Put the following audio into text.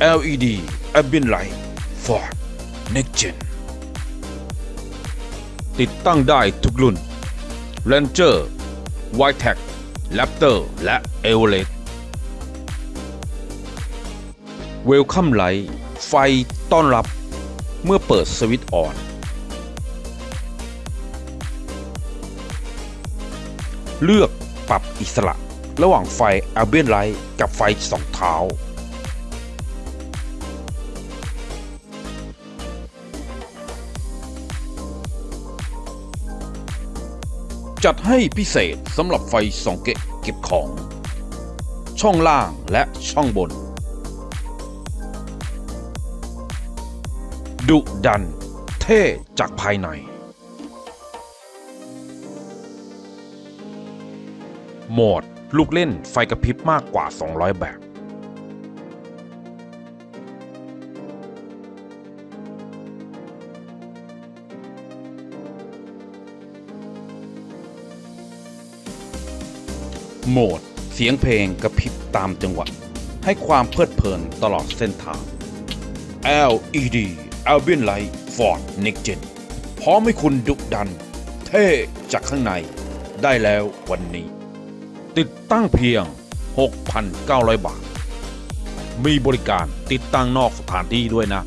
LED Ambient Light Ford Next Gen ติดตั้งได้ทุกรุ่น Ranger w i t e c Raptor และ e v e r e t Welcome Light ไฟต้อนรับเมื่อเปิดสวิตช์ออน เลือกปรับอิสระระหว่างไฟ Ambient Light กับไฟสองเท้า จัดให้พิเศษสำหรับไฟสองเกะเก็บของ ช่องล่างและช่องบน ดุดัน เท่จากภายใน โหมดลูกเล่นไฟกระพริบมากกว่า 200 แบบ โหมด เสียงเพลงกระพริบตามจังหวะ ให้ความเพลิดเพลินตลอดเส้นทาง LED Albion Light Ford Next Gen พร้อมให้คุณดุดัน เท่จากข้างในได้แล้ววันนี้ ติดตั้งเพียง 6,900 บาท มีบริการติดตั้งนอกสถานที่ด้วยนะ